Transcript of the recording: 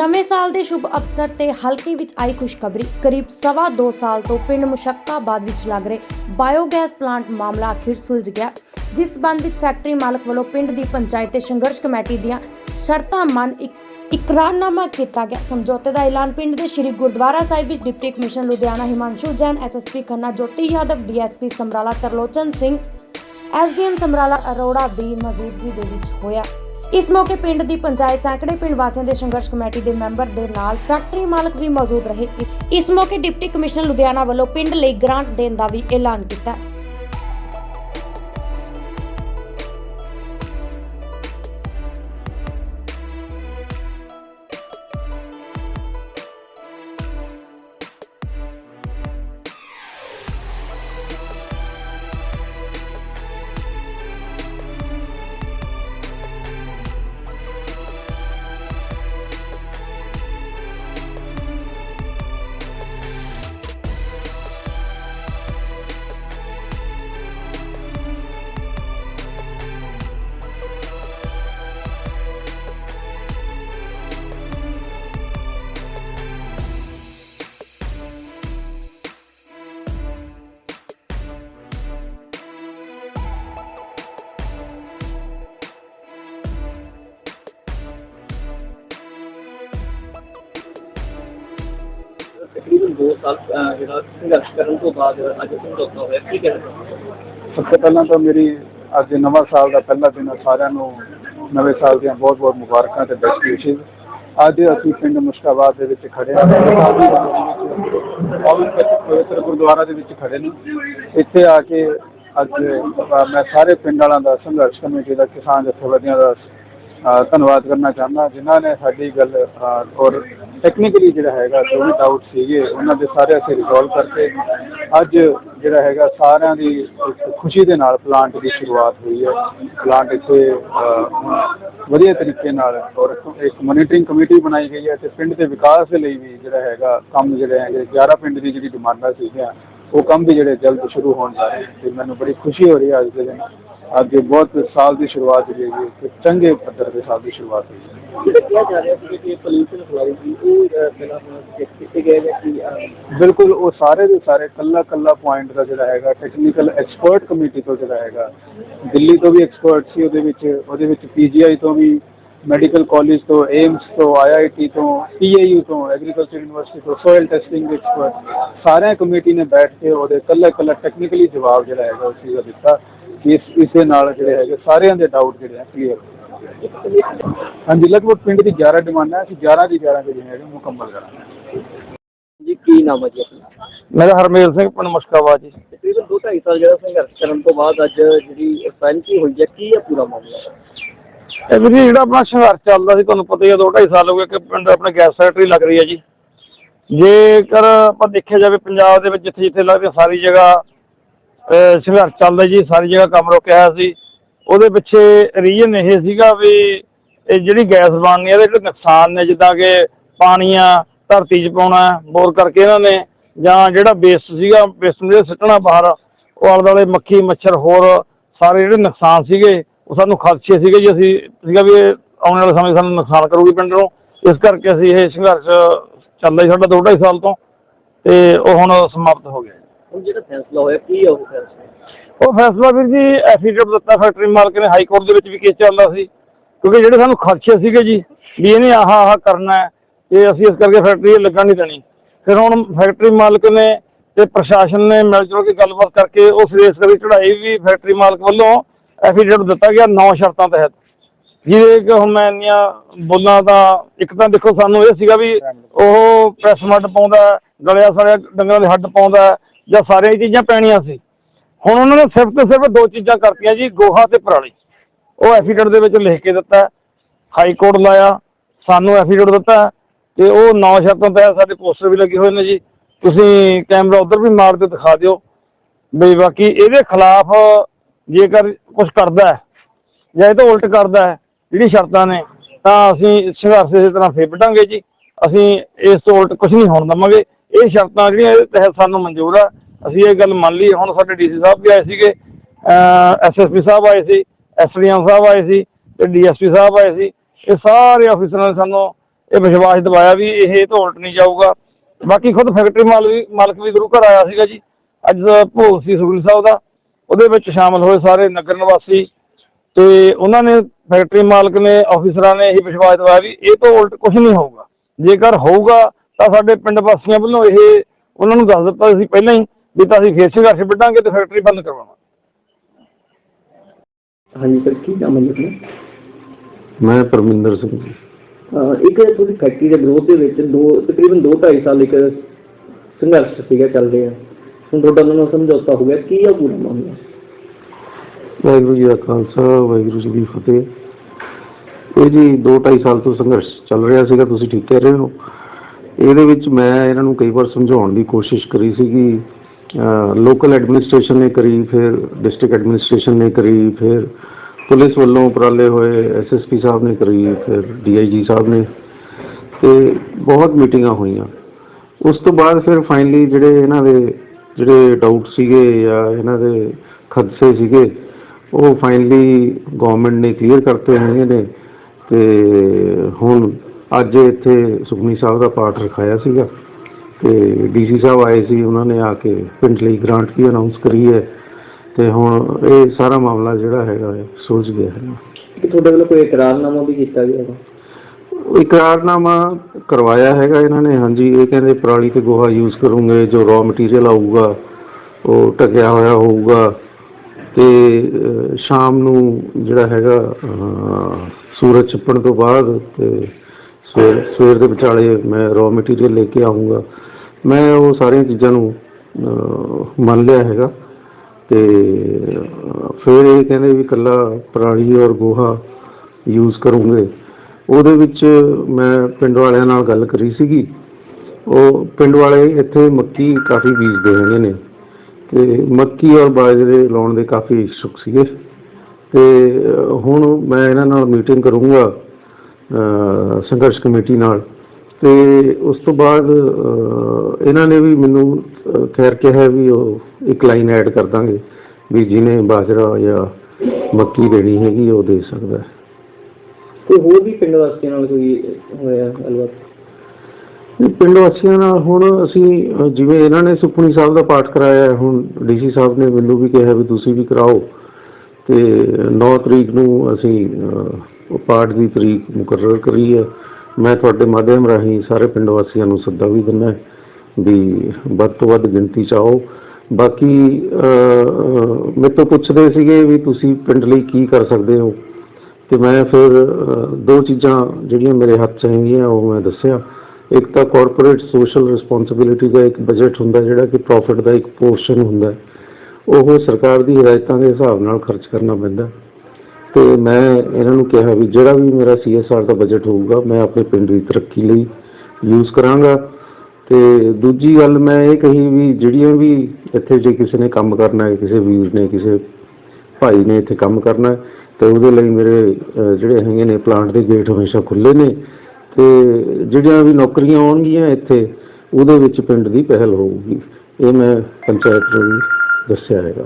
ਨਵੇਂ ਸਾਲ ਦੇ ਸ਼ੁਭ ਅਵਸਰ ਤੇ ਹਲਕੇ ਵਿੱਚ ਆਈ ਖੁਸ਼ਖਬਰੀ। ਕਰੀਬ ਸਵਾ ਦੋ ਸਾਲ ਤੋਂ ਪਿੰਡ ਮੁਸ਼ੱਕਾਬਾਦ ਵਿੱਚ ਲੱਗ ਰਹੇ ਬਾਇਓਗੈਸ ਪਲਾਂਟ ਮਾਮਲਾ ਅਖੀਰ ਸੁਲਝ ਗਿਆ, ਜਿਸ ਸੰਬੰਧ ਵਿੱਚ ਫੈਕਟਰੀ ਮਾਲਕ ਵੱਲੋਂ ਪਿੰਡ ਦੀ ਪੰਚਾਇਤ ਤੇ ਸੰਘਰਸ਼ ਕਮੇਟੀ ਦੀਆਂ ਸ਼ਰਤਾਂ ਮੰਨ ਇੱਕ ਇਕਰਾਰਨਾਮਾ ਕੀਤਾ ਗਿਆ। ਸਮਝੌਤੇ ਦਾ ਐਲਾਨ ਪਿੰਡ ਦੇ ਸ਼੍ਰੀ ਗੁਰਦੁਆਰਾ ਸਾਹਿਬ ਵਿੱਚ deputy commissioner Ludhiana Himanshu Jain SSP Khanna, Jyoti Yadav DSP Samrala Tarlochan Singh SDM Samrala Arora ਦੀ ਮੌਜੂਦਗੀ ਦੇ ਵਿੱਚ ਹੋਇਆ। ਇਸ ਮੌਕੇ ਪਿੰਡ ਦੀ ਪੰਚਾਇਤ ਸੈਂਕੜੇ ਪਿੰਡ ਵਾਸੀਆਂ ਦੇ ਸੰਘਰਸ਼ ਕਮੇਟੀ ਦੇ ਮੈਂਬਰ ਦੇ ਨਾਲ ਫੈਕਟਰੀ ਮਾਲਕ ਵੀ ਮੌਜੂਦ ਰਹੇ। ਇਸ ਮੌਕੇ ਡਿਪਟੀ ਕਮਿਸ਼ਨਰ ਲੁਧਿਆਣਾ ਵੱਲੋਂ ਪਿੰਡ ਲਈ ਗ੍ਰਾਂਟ ਦੇਣ ਦਾ ਵੀ ਐਲਾਨ ਕੀਤਾ। ਤਕਰੀਬਨ 2 ਸਾਲ ਅਹ, ਜਿਹੜਾ ਸੰਘਰਸ਼ ਕਰਨ ਤੋਂ ਬਾਅਦ ਅੱਜ ਸਮਝੌਤਾ ਹੋਇਆ ਕੀ ਕਹਿਣਾ ਚਾਹੁੰਦੇ ਹੋ? ਸਭ ਤੋਂ ਪਹਿਲਾਂ ਤਾਂ ਮੇਰੀ ਅੱਜ ਨਵਾਂ ਸਾਲ ਦਾ ਪਹਿਲਾ ਦਿਨ ਹੈ। ਸਾਰਿਆਂ ਨੂੰ ਨਵੇਂ ਸਾਲ ਦੀਆਂ ਬਹੁਤ-ਬਹੁਤ ਮੁਬਾਰਕਾਂ ਤੇ ਬੈਸਟ ਵਿਸ਼ੇਸ ਅੱਜ ਅਸੀਂ ਪਿੰਡ ਮੁਸ਼ਕਾਬਾਦ ਦੇ ਵਿੱਚ ਖੜੇ ਹਾਂ। ਪਵਨ ਪਵਿੱਤਰ ਗੁਰਦੁਆਰਾ ਦੇ ਵਿੱਚ ਖੜੇ ਨੇ। ਇੱਥੇ ਆ ਕੇ ਅੱਜ ਮੈਂ ਸਾਰੇ ਪਿੰਡ ਵਾਲਿਆਂ ਦਾ ਸੰਘਰਸ਼ ਕਮੇਟੀ ਦਾ ਕਿਸਾਨ ਜਥੇਬੰਦੀਆਂ ਦਾ ਧੰਨਵਾਦ ਕਰਨਾ ਚਾਹੁੰਦਾ। ਜਿਨ੍ਹਾਂ ਨੇ ਸਾਡੀ ਗੱਲ ਔਰ ਟੈਕਨੀਕਲੀ ਜਿਹੜਾ ਹੈਗਾ, ਜੋ ਵੀ ਡਾਊਟ ਸੀਗੇ, ਉਹਨਾਂ ਦੇ ਸਾਰੇ ਅਸੀਂ ਰਿਜ਼ੋਲਵ ਕਰਕੇ ਅੱਜ ਜਿਹੜਾ ਹੈਗਾ, ਸਾਰਿਆਂ ਦੀ ਖੁਸ਼ੀ ਦੇ ਨਾਲ ਪਲਾਂਟ ਦੀ ਸ਼ੁਰੂਆਤ ਹੋਈ ਹੈ। ਪਲਾਂਟ ਇੱਥੇ ਵਧੀਆ ਤਰੀਕੇ ਨਾਲ ਔਰ ਇੱਕ ਮੋਨੀਟਰਿੰਗ ਕਮੇਟੀ ਬਣਾਈ ਗਈ ਹੈ ਤੇ ਪਿੰਡ ਦੇ ਵਿਕਾਸ ਦੇ ਲਈ ਵੀ ਜਿਹੜਾ ਹੈਗਾ, ਕੰਮ ਜਿਹੜੇ ਹੈਗੇ 11 ਪਿੰਡ ਦੀ ਜਿਹੜੀ ਡਿਮਾਂਡਾਂ ਸੀਗੀਆਂ, ਉਹ ਕੰਮ ਵੀ ਜਿਹੜੇ ਜਲਦ ਸ਼ੁਰੂ ਹੋਣ ਜਾ ਰਹੇ ਨੇ। ਤੇ ਮੈਨੂੰ ਬੜੀ ਖੁਸ਼ੀ ਹੋ ਰਹੀ ਹੈ ਅੱਜ ਦੇ ਦਿਨ। ਅੱਜ ਬਹੁਤ ਸਾਲ ਦੀ ਸ਼ੁਰੂਆਤ ਜਿਹੜੀ ਹੈਗੀ ਇੱਕ ਚੰਗੇ ਪੱਧਰ ਦੇ ਸਾਲ ਦੀ ਸ਼ੁਰੂਆਤ ਹੋਈ ਹੈ। ਜਾ ਬਿਲਕੁਲ ਉਹ ਸਾਰੇ ਦੇ ਸਾਰੇ ਕੱਲਾ ਕੱਲਾ ਪੁਆਇੰਟ ਦਾ ਜਿਹੜਾ ਹੈਗਾ ਟੈਕਨੀਕਲ ਐਕਸਪਰਟ ਕਮੇਟੀ ਤੋਂ ਜਿਹੜਾ ਹੈਗਾ ਦਿੱਲੀ ਤੋਂ ਵੀ ਐਕਸਪਰਟ ਸੀ ਉਹਦੇ ਵਿੱਚ ਉਹਦੇ ਵਿੱਚ ਪੀਜੀਆਈ ਤੋਂ ਵੀ ਮੈਡੀਕਲ ਕਾਲਜ ਤੋਂ ਏਮਸ ਤੋਂ ਆਈਆਈਟੀ ਤੋਂ ਪੀਏਯੂ ਤੋਂ ਐਗਰੀਕਲਚਰ ਯੂਨੀਵਰਸਿਟੀ ਤੋਂ ਸੋਇਲ ਟੈਸਟਿੰਗ ਦੇ ਐਕਸਪਰਟ ਸਾਰਿਆਂ ਕਮੇਟੀ ਨੇ ਬੈਠ ਕੇ ਉਹਦੇ ਕੱਲਾ ਕੱਲਾ ਟੈਕਨੀਕਲੀ ਜਵਾਬ ਜਿਹੜਾ ਹੈਗਾ ਉਸ ਚੀਜ਼ ਦਾ ਦਿੱਤਾ। ਇਸ ਇਸ ਦੇ ਨਾਲ ਜਿਹੜੇ ਹੈਗੇ ਸਾਰਿਆਂ ਦੇ ਡਾਊਟ ਜਿਹੜੇ ਆ ਕਲੀਅਰ ਹਾਂਜੀ ਲਗਭਗ ਪਿੰਡ ਦੀ 11 ਡਿਮਾਂਡਾਂ ਅਸੀਂ 11 ਦੀ 11 ਜਿਹੜੇ ਹੈਗੇ ਮੁਕੰਮਲ ਕਰਾਂਗੇ। ਜੀ ਕੀ ਨਾਮ ਹੈ ਜੀ ਆਪਣਾ? ਮੇਰਾ ਹਰਮੇਲ ਸਿੰਘ ਪਿੰਡ ਮੁਸ਼ਕਾਬਾਦ ਜੀ। ਤਕਰੀਬਨ 2 2.5 ਸਾਲ ਜਿਹੜਾ ਸੰਘਰਸ਼ ਕਰਨ ਤੋਂ ਬਾਅਦ ਅੱਜ ਜਿਹੜੀ ਫੈਂਕੀ ਹੋਈ ਹੈ ਕੀ ਹੈ ਪੂਰਾ ਮਾਮਲਾ? ਇਹ ਵੀ ਜਿਹੜਾ ਆਪਣਾ ਸੰਘਰਸ਼ ਚੱਲਦਾ ਸੀ ਤੁਹਾਨੂੰ ਪਤਾ ਹੀ ਹੈ ਦੋ ਢਾਈ ਸਾਲ ਹੋ ਗਏ ਕਿ ਪਿੰਡ ਆਪਣੇ ਗੈਸ ਫੈਕਟਰੀ ਲੱਗ ਰਹੀ ਹੈ ਜੀ। ਜੇਕਰ ਆਪਾਂ ਦੇਖਿਆ ਜਾਵੇ ਪੰਜਾਬ ਦੇ ਵਿੱਚ ਜਿੱਥੇ ਜਿੱਥੇ ਲੱਗਦੀ ਸਾਰੀ ਜਗ੍ਹਾ ਸੰਘਰਸ਼ ਚੱਲਦਾ ਜੀ, ਸਾਰੀ ਜਗ੍ਹਾ ਕੰਮ ਰੁਕਿਆ ਹੋਇਆ ਸੀ। ਉਹਦੇ ਪਿੱਛੇ ਰੀਜਨ ਇਹ ਸੀਗਾ ਵੀ ਇਹ ਜਿਹੜੀ ਗੈਸ ਬਣਨੀ ਇਹਦੇ ਜਿਹੜੇ ਨੁਕਸਾਨ ਨੇ, ਜਿੱਦਾਂ ਕਿ ਪਾਣੀਆਂ ਧਰਤੀ 'ਚ ਪਾਉਣਾ, ਬੋਰ ਕਰਕੇ ਇਹਨਾਂ ਨੇ, ਜਾਂ ਜਿਹੜਾ ਵੇਸਟ ਸੀਗਾ ਵੇਸਟ ਨੂੰ ਸਿੱਟਣਾ ਬਾਹਰ, ਉਹ ਆਲੇ ਦੁਆਲੇ ਮੱਖੀ, ਮੱਛਰ, ਹੋਰ ਸਾਰੇ ਜਿਹੜੇ ਨੁਕਸਾਨ ਸੀਗੇ, ਉਹ ਸਾਨੂੰ ਖਦਸ਼ੇ ਸੀਗੇ ਜੀ, ਅਸੀਂ ਸੀਗਾ ਵੀ ਆਉਣ ਵਾਲੇ ਸਮੇਂ ਸਾਨੂੰ ਨੁਕਸਾਨ ਕਰੂਗੀ ਪਿੰਡ। ਨੂੰ ਇਸ ਕਰਕੇ ਅਸੀਂ ਇਹ ਸੰਘਰਸ਼ ਚੱਲਦਾ ਜੀ ਸਾਡਾ ਦੋ ਢਾਈ ਸਾਲ ਤੋਂ, ਤੇ ਉਹ ਹੁਣ ਸਮਾਪਤ ਹੋ ਗਿਆ ਹੁਣ ਜਿਹੜਾ ਫੈਸਲਾ ਹੋਇਆ ਕੀ ਹੈ ਉਹ ਫੈਸਲਾ? ਉਹ ਫੈਸਲਾ ਵੀਰ ਜੀ ਐਫੀਡੇਵਿਟ ਦਿੱਤਾ ਫੈਕਟਰੀ ਮਾਲਕ ਨੇ ਹਾਈ ਕੋਰਟ ਦੇ ਵਿੱਚ ਵੀ ਕੇਸ ਚੱਲਦਾ ਸੀ ਕਿਉਂਕਿ ਜਿਹੜੇ ਸਾਨੂੰ ਖਰਚੇ ਸੀਗੇ ਜੀ ਵੀ ਇਹਨੇ ਆਹ ਆਹ ਕਰਨਾ ਹੈ ਤੇ ਅਸੀਂ ਇਸ ਕਰਕੇ ਫੈਕਟਰੀ ਲੱਗਣ ਨਹੀਂ ਦੇਣੀ। ਫਿਰ ਹੁਣ ਫੈਕਟਰੀ ਮਾਲਕ ਨੇ ਤੇ ਪ੍ਰਸ਼ਾਸਨ ਨੇ ਮਿਲ ਜੁਲ ਕੇ ਗੱਲਬਾਤ ਕਰਕੇ ਉਸ ਰੇਸ ਕਰੀ ਚੜਾਈ ਵੀ ਫੈਕਟਰੀ ਮਾਲਕ ਵੱਲੋਂ ਐਫੀਡੇਵਿਟ ਦਿੱਤਾ ਗਿਆ ਨੌ ਸ਼ਰਤਾਂ ਤਹਿਤ। ਜਿਹਦੇ ਕਿ ਹੁਣ ਮੈਂ ਇੰਨੀਆਂ ਬੋਲਾਂ ਤਾਂ ਇੱਕ ਤਾਂ ਦੇਖੋ ਸਾਨੂੰ ਇਹ ਸੀਗਾ ਵੀ ਉਹ ਪ੍ਰੈਸ ਮੱਡ ਪਾਉਂਦਾ ਗਲਿਆ ਸਾਰਿਆ ਡੰਗਰਾਂ ਦੇ ਹੱਡ ਪਾਉਂਦਾ ਜਾਂ ਸਾਰੀਆਂ ਚੀਜ਼ਾਂ ਪੈਣੀਆਂ ਸੀ। ਹੁਣ ਉਹਨਾਂ ਨੇ ਸਿਰਫ ਤੇ ਸਿਰਫ ਦੋ ਚੀਜ਼ਾਂ ਕਰਤੀਆਂ ਜੀ, ਗੋਹਾ ਤੇ ਪਰਾਲੀ। ਉਹ ਐਫੀਡੇਵਿਟ ਦੇ ਵਿੱਚ ਲਿਖ ਕੇ ਦਿੱਤਾ, ਹਾਈ ਕੋਰਟ ਲਾਇਆ, ਸਾਨੂੰ ਐਫੀਡੇਵਿਟ ਦਿੱਤਾ, ਤੇ ਉਹ ਨੌ ਸ਼ਰਤਾਂ ਤਹਿਤ ਸਾਡੇ ਪੋਸਟਰ ਵੀ ਲੱਗੇ ਹੋਏ ਨੇ ਜੀ। ਤੁਸੀਂ ਕੈਮਰਾ ਉਧਰ ਵੀ ਮਾਰ ਕੇ ਦਿਖਾ ਦਿਓ। ਬਈ ਬਾਕੀ ਇਹਦੇ ਖਿਲਾਫ ਜੇਕਰ ਕੁਝ ਕਰਦਾ ਜਾਂ ਇਹ ਤੋਂ ਉਲਟ ਕਰਦਾ ਹੈ, ਜਿਹੜੀ ਸ਼ਰਤਾਂ ਨੇ, ਤਾਂ ਅਸੀਂ ਸੰਘਰਸ਼ ਇਸੇ ਤਰ੍ਹਾਂ ਫੇਰ ਵਧਾਂਗੇ ਜੀ। ਅਸੀਂ ਇਸ ਤੋਂ ਉਲਟ ਕੁਝ ਨਹੀਂ ਹੋਣ ਦਵਾਂਗੇ। ਇਹ ਸ਼ਰਤਾਂ ਜਿਹੜੀਆਂ ਇਹਦੇ ਤਹਿਤ ਸਾਨੂੰ ਮਨਜ਼ੂਰ ਆ। ਅਸੀਂ ਇਹ ਗੱਲ ਮੰਨ ਲਈ ਹੁਣ ਸਾਡੇ ਡੀਸੀ ਸਾਹਿਬ ਵੀ ਆਏ ਸੀਗੇ ਐਸਐਸਪੀ ਸਾਹਿਬ ਆਏ ਸੀ ਐਸਡੀਐਮ ਸਾਹਿਬ ਆਏ ਸੀ ਤੇ ਡੀਐਸਪੀ ਸਾਹਿਬ ਆਏ ਸੀ। ਇਹ ਸਾਰੇ ਅਫੀਸਰਾਂ ਨੇ ਸਾਨੂੰ ਇਹ ਵਿਸ਼ਵਾਸ ਦਿਵਾਇਆ ਵੀ ਇਹ ਇਹ ਤੋਂ ਉਲਟ ਨਹੀਂ ਜਾਊਗਾ। ਬਾਕੀ ਖੁਦ ਫੈਕਟਰੀ ਮਾਲਕ ਵੀ ਮਾਲਕ ਵੀ ਗੁਰੂ ਘਰ ਆਇਆ ਸੀਗਾ ਜੀ। ਅੱਜ ਭੋਗ ਸੀ ਸੁਖਵੀਰ ਸਾਹਿਬ ਦਾ। ਉਹਦੇ ਵਿੱਚ ਸ਼ਾਮਲ ਹੋਏ ਸਾਰੇ ਨਗਰ ਨਿਵਾਸੀ। ਤੇ ਉਹਨਾਂ ਨੇ, ਫੈਕਟਰੀ ਮਾਲਕ ਨੇ, ਆਫੀਸਰਾਂ ਨੇ ਇਹ ਵਿਸ਼ਵਾਸ ਦਿਵਾਇਆ ਵੀ ਇਹ ਤੋਂ ਉਲਟ ਕੁਝ ਨਹੀਂ ਹੋਊਗਾ। ਜੇਕਰ ਹੋਊਗਾ ਤਾਂ ਸਾਡੇ ਪਿੰਡ ਵਾਸੀਆਂ ਵੱਲੋਂ ਇਹ ਉਹਨਾਂ ਨੂੰ ਦੱਸ ਦਿੱਤਾ ਸੀ ਪਹਿਲਾਂ ਹੀ ਵੀ ਤਾਂ ਅਸੀਂ ਫੇਰ ਸੰਘਰਸ਼ ਵਿੱਢਾਂਗੇ ਤੇ ਫੈਕਟਰੀ ਬੰਦ ਕਰਵਾਵਾਂਗੇ। ਹਾਂਜੀ ਸਰ ਕੀ ਨਾਮ ਹੈ? ਮੈਂ ਪਰਮਿੰਦਰ ਸਿੰਘ ਜੀ। ਇੱਕ ਤੁਸੀਂ ਫੈਕਟਰੀ ਦੇ ਵਿਰੋਧ ਦੇ ਵਿੱਚ ਦੋ ਤਕਰੀਬਨ 2.5 ਸਾਲ ਇੱਕ ਸੰਘਰਸ਼ ਸੀਗਾ ਚੱਲ ਰਿਹਾ। ਹੁਣ ਤੁਹਾਡਾ ਨਾਲ ਸਮਝੌਤਾ ਹੋ ਗਿਆ। ਕੀ ਆ ਪੂਰਾ ਮਾਮਲਾ? ਵਾਹਿਗੁਰੂ ਜੀ ਦਾ ਖਾਲਸਾ ਵਾਹਿਗੁਰੂ ਜੀ ਦੀ ਫਤਿਹ। ਇਹ ਜੀ 2.5 ਸਾਲ ਤੋਂ ਸੰਘਰਸ਼ ਚੱਲ ਰਿਹਾ ਸੀਗਾ ਤੁਸੀਂ ਠੀਕ ਕਹਿ ਰਹੇ ਹੋ। ਇਹਦੇ ਵਿੱਚ ਮੈਂ ਇਹਨਾਂ ਨੂੰ ਕਈ ਵਾਰ ਸਮਝਾਉਣ ਦੀ ਕੋਸ਼ਿਸ਼ ਕਰੀ ਸੀਗੀ। ਲੋਕਲ ਐਡਮਿਨਿਸਟ੍ਰੇਸ਼ਨ ਨੇ ਕਰੀ, ਫਿਰ ਡਿਸਟ੍ਰਿਕਟ ਐਡਮਿਨਿਸਟ੍ਰੇਸ਼ਨ ਨੇ ਕਰੀ, ਫਿਰ ਪੁਲਿਸ ਵੱਲੋਂ ਉਪਰਾਲੇ ਹੋਏ ਐਸਐਸਪੀ ਸਾਹਿਬ ਨੇ ਕਰੀ, ਫਿਰ ਡੀਆਈਜੀ ਸਾਹਿਬ ਨੇ। ਤੇ ਬਹੁਤ ਮੀਟਿੰਗਾਂ ਹੋਈਆਂ। ਉਸ ਤੋਂ ਬਾਅਦ ਫਿਰ ਫਾਈਨਲੀ ਜਿਹੜੇ ਇਹਨਾਂ ਦੇ ਜਿਹੜੇ ਡਾਊਟ ਸੀਗੇ ਜਾਂ ਇਹਨਾਂ ਦੇ ਖਦਸ਼ੇ ਸੀਗੇ, ਉਹ ਫਾਈਨਲੀ ਗਵਰਨਮੈਂਟ ਨੇ ਕਲੀਅਰ ਕਰਤੇ ਹੈਗੇ ਨੇ। ਤੇ ਹੁਣ ਅੱਜ ਇੱਥੇ ਸੁਖਮਨੀ ਸਾਹਿਬ ਦਾ ਪਾਠ ਰਖਾਇਆ ਸੀਗਾ ਤੇ ਡੀਸੀ ਸਾਹਿਬ ਆਏ ਸੀ ਉਹਨਾਂ ਨੇ ਆ ਕੇ ਪਿੰਡ ਲਈ ਗ੍ਰਾਂਟ ਵੀ ਅਨਾਉਂਸ ਕਰੀ ਹੈ ਤੇ ਹੁਣ ਇਹ ਸਾਰਾ ਮਾਮਲਾ ਜਿਹੜਾ ਹੈਗਾ ਸੁਲਝ ਗਿਆ ਹੈ। ਕਿ ਤੁਹਾਡੇ ਵੱਲੋਂ ਕੋਈ ਇਕਰਾਰਨਾਮਾ ਵੀ ਕੀਤਾ ਗਿਆ ਹੈ ਇਕਰਾਰਨਾਮਾ ਕਰਵਾਇਆ ਹੈਗਾ ਇਹਨਾਂ ਨੇ ਹਾਂਜੀ ਇਹ ਕਹਿੰਦੇ ਪਰਾਲੀ ਤੇ ਗੋਹਾ ਯੂਜ਼ ਕਰੂੰਗੇ ਜੋ ਰॉ ਮਟੀਰੀਅਲ ਆਊਗਾ ਉਹ ਟਕਿਆ ਹੋਇਆ ਹੋਊਗਾ ਤੇ ਸ਼ਾਮ ਨੂੰ ਜਿਹੜਾ ਹੈਗਾ ਸੂਰਜ ਛਿਪਣ ਤੋਂ ਬਾਅਦ ਤੇ ਸਵੇਰ ਸਵੇਰ ਦੇ ਵਿਚਾਲੇ ਮੈਂ ਰॉ ਮਟੀਰੀਅਲ ਲੈ ਕੇ ਆਉਂਗਾ। ਮੈਂ ਉਹ ਸਾਰੀਆਂ ਚੀਜ਼ਾਂ ਨੂੰ ਅਹ, ਮੰਨ ਲਿਆ ਹੈਗਾ। ਤੇ ਅਹ, ਫਿਰ ਇਹ ਕਹਿੰਦੇ ਵੀ ਕੱਲਾ ਪਰਾਲੀ ਔਰ ਗੋਹਾ ਯੂਜ਼ ਕਰੂੰਗੇ। ਉਹਦੇ ਵਿੱਚ ਮੈਂ ਪਿੰਡ ਵਾਲਿਆਂ ਨਾਲ ਗੱਲ ਕਰੀ ਸੀਗੀ। ਉਹ ਪਿੰਡ ਵਾਲੇ ਇੱਥੇ ਮੱਕੀ ਕਾਫੀ ਬੀਜਦੇ ਹੈਗੇ ਨੇ। ਤੇ ਮੱਕੀ ਔਰ ਬਾਜਰੇ ਲਾਉਣ ਦੇ ਕਾਫੀ ਇਛੁਕ ਸੀਗੇ। ਤੇ ਅਹ, ਹੁਣ ਮੈਂ ਇਹਨਾਂ ਨਾਲ ਮੀਟਿੰਗ ਕਰੂੰਗਾ। ਸੰਘਰਸ਼ ਕਮੇਟੀ ਨਾਲ। ਤੇ ਉਸ ਤੋਂ ਬਾਅਦ ਇਹਨਾਂ ਨੇ ਵੀ ਮੈਨੂੰ ਖੈਰ ਕਿਹਾ ਵੀ ਉਹ ਇੱਕ ਲਾਈਨ ਐਡ ਕਰ ਦਾਂਗੇ ਵੀ ਜਿਹਨੇ ਬਾਜਰਾ ਜਾਂ ਮੱਕੀ ਦੇਣੀ ਹੈਗੀ ਉਹ ਦੇ ਸਕਦਾ ਹੈ। ਕੋਈ ਹੋਰ ਵੀ ਪਿੰਡ ਵਾਸੀਆਂ ਨਾਲ ਕੋਈ ਹੋਇਆ ਇਹ ਪਿੰਡ ਵਾਸੀਆਂ ਨਾਲ ਹੁਣ ਅਸੀਂ ਜਿਵੇਂ ਇਹਨਾਂ ਨੇ ਸੁਖਮਨੀ ਸਾਹਿਬ ਦਾ ਪਾਠ ਕਰਾਇਆ ਹੈ, ਹੁਣ ਡੀਸੀ ਸਾਹਿਬ ਨੇ ਮੈਨੂੰ ਵੀ ਕਿਹਾ ਵੀ ਤੁਸੀਂ ਵੀ ਕਰਾਓ। ਤੇ 9 ਤਰੀਕ ਨੂੰ ਅਸੀਂ ਉਹ ਪਾਠ ਦੀ ਤਰੀਕ ਮੁਕਰਰ ਕਰੀ ਹੈ ਮੈਂ ਤੁਹਾਡੇ ਮਾਧਿਅਮ ਰਾਹੀਂ ਸਾਰੇ ਪਿੰਡ ਵਾਸੀਆਂ ਨੂੰ ਸੱਦਾ ਵੀ ਦਿੰਦਾ ਵੀ ਵੱਧ ਤੋਂ ਵੱਧ ਗਿਣਤੀ ਚ ਆਓ। ਬਾਕੀ ਅਹ, ਮੇਰੇ ਤੋਂ ਪੁੱਛਦੇ ਸੀਗੇ ਵੀ ਤੁਸੀਂ ਪਿੰਡ ਲਈ ਕੀ ਕਰ ਸਕਦੇ ਹੋ। ਤੇ ਮੈਂ ਫਿਰ ਦੋ ਚੀਜ਼ਾਂ ਜਿਹੜੀਆਂ ਮੇਰੇ ਹੱਥ ਚ ਹੈਗੀਆਂ ਉਹ ਮੈਂ ਦੱਸਿਆ। ਇੱਕ ਤਾਂ ਕਾਰਪੋਰੇਟ ਸੋਸ਼ਲ ਰਿਸਪੌਂਸਿਬਿਲਿਟੀ ਦਾ ਇੱਕ ਬਜਟ ਹੁੰਦਾ ਜਿਹੜਾ ਕਿ ਪ੍ਰੋਫਿਟ ਦਾ ਇੱਕ ਪੋਰਸ਼ਨ ਹੁੰਦਾ। ਉਹ ਸਰਕਾਰ ਦੀ ਹਦਾਇਤਾਂ ਦੇ ਹਿਸਾਬ ਨਾਲ ਖਰਚ ਕਰਨਾ ਪੈਂਦਾ। ਤੇ ਮੈਂ ਇਹਨਾਂ ਨੂੰ ਕਿਹਾ ਵੀ ਜਿਹੜਾ ਵੀ ਮੇਰਾ ਸੀਐਸਆਰ ਦਾ ਬਜਟ ਹੋਊਗਾ ਮੈਂ ਆਪਣੇ ਪਿੰਡ ਦੀ ਤਰੱਕੀ ਲਈ ਯੂਜ਼ ਕਰਾਂਗਾ। ਤੇ ਦੂਜੀ ਗੱਲ ਮੈਂ ਇਹ ਕਹੀ ਵੀ ਜਿਹੜੀਆਂ ਵੀ ਇੱਥੇ ਜੇ ਕਿਸੇ ਨੇ ਕੰਮ ਕਰਨਾ ਹੈ ਕਿਸੇ ਵੀਰ ਨੇ ਕਿਸੇ ਭਾਈ ਨੇ ਇੱਥੇ ਕੰਮ ਕਰਨਾ ਹੈ, ਤੇ ਉਹਦੇ ਲਈ ਮੇਰੇ ਜਿਹੜੇ ਹੈਗੇ ਨੇ ਪਲਾਂਟ ਦੇ ਗੇਟ ਹਮੇਸ਼ਾ ਖੁੱਲੇ ਨੇ ਤੇ ਜਿਹੜੀਆਂ ਵੀ ਨੌਕਰੀਆਂ ਆਉਣਗੀਆਂ ਇੱਥੇ ਉਹਦੇ ਵਿੱਚ ਪਿੰਡ ਦੀ ਪਹਿਲ ਹੋਊਗੀ। ਇਹ ਮੈਂ ਪੰਚਾਇਤ ਨੂੰ ਦੱਸਿਆ ਹੈਗਾ।